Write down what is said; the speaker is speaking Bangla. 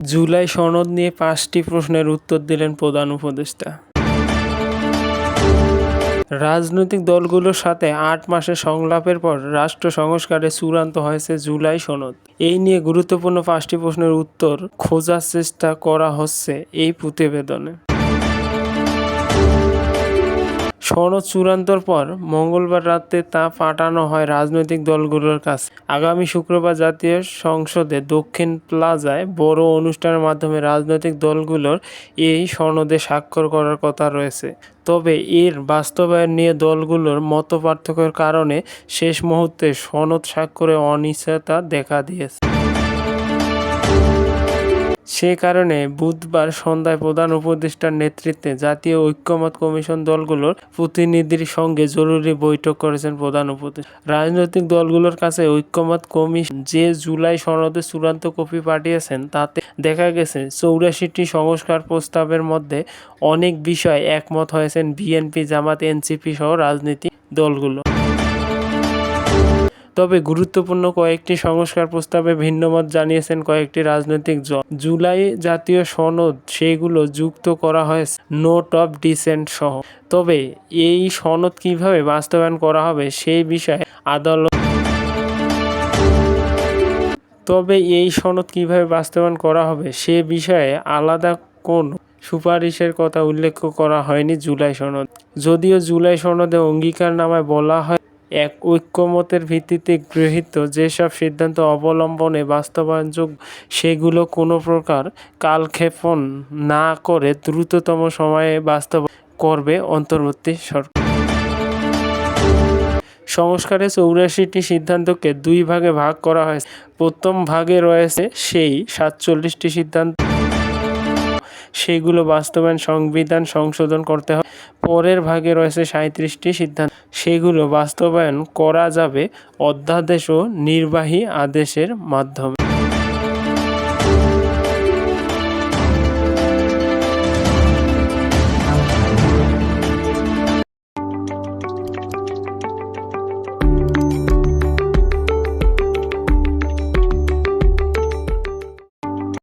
জুলাই সনদ নিয়ে পাঁচটি প্রশ্নের উত্তর দিলেন প্রধান উপদেষ্টা। রাজনৈতিক দলগুলোর সাথে আট মাসের সংলাপের পর রাষ্ট্র সংস্কারে চূড়ান্ত হয়েছে জুলাই সনদ। এই নিয়ে গুরুত্বপূর্ণ পাঁচটি প্রশ্নের উত্তর খোঁজার চেষ্টা করা হচ্ছে এই প্রতিবেদনে। সনদ চূড়ান্তর পর মঙ্গলবার রাতে তা পাঠানো হয় রাজনৈতিক দলগুলোর কাছে। আগামী শুক্রবার জাতীয় সংসদে দক্ষিণ প্লাজায় বড় অনুষ্ঠানের মাধ্যমে রাজনৈতিক দলগুলোর এই সনদে স্বাক্ষর করার কথা রয়েছে। তবে এর বাস্তবায়ন নিয়ে দলগুলোর মতপার্থক্যের কারণে শেষ মুহূর্তে সনদ স্বাক্ষরে অনিশ্চয়তা দেখা দিয়েছে। সে কারণে বুধবার সন্ধ্যায় প্রধান উপদেষ্টার নেতৃত্বে জাতীয় ঐক্যমত কমিশন দলগুলোর প্রতিনিধির সঙ্গে জরুরি বৈঠক করেছেন প্রধান উপদেষ্টা। রাজনৈতিক দলগুলোর কাছে ঐক্যমত কমিশন যে জুলাই সনদে চূড়ান্ত কপি পাঠিয়েছেন, তাতে দেখা গেছে চৌরাশিটি সংস্কার প্রস্তাবের মধ্যে অনেক বিষয় একমত হয়েছেন বিএনপি, জামাত, এনসিপি সহ রাজনীতিক দলগুলো। তবে গুরুত্বপূর্ণ কয়েকটি সংস্কার প্রস্তাবে ভিন্নমত জানিয়েছেন কয়েকটি রাজনৈতিক দল জুলাই জাতীয় সনদ, সেগুলো যুক্ত করা হয়েছে, নোট অফ ডিসেন্ট সহ। তবে এই সনদ কীভাবে বাস্তবায়ন করা হবে সেই বিষয়ে আদালত তবে এই সনদ কীভাবে বাস্তবায়ন করা হবে সে বিষয়ে আলাদা কোন সুপারিশের কথা উল্লেখ করা হয়নি জুলাই সনদ। যদিও জুলাই সনদে অঙ্গীকারনামায় বলা হয় এক ঐক্যমতের ভিত্তিতে গৃহীত যেসব সিদ্ধান্ত অবলম্বনে বাস্তবায়নযোগ্য, সেগুলো কোনো প্রকার কালক্ষেপণ না করে দ্রুততম সময়ে বাস্তব করবে অন্তর্বর্তী সরকার। সংস্কারে চৌরাশিটি সিদ্ধান্তকে দুই ভাগে ভাগ করা হয়েছে। প্রথম ভাগে রয়েছে সেই সাতচল্লিশটি সিদ্ধান্ত। সেগুলো বাস্তবায়ন, সংবিধান সংশোধন করতে হবে। পরের ভাগে রয়েছে সাঁত্রিশটি সিদ্ধান্ত। সেগুলো বাস্তবায়ন করা যাবে অধ্যাদেশ ও নির্বাহী আদেশের মাধ্যমে।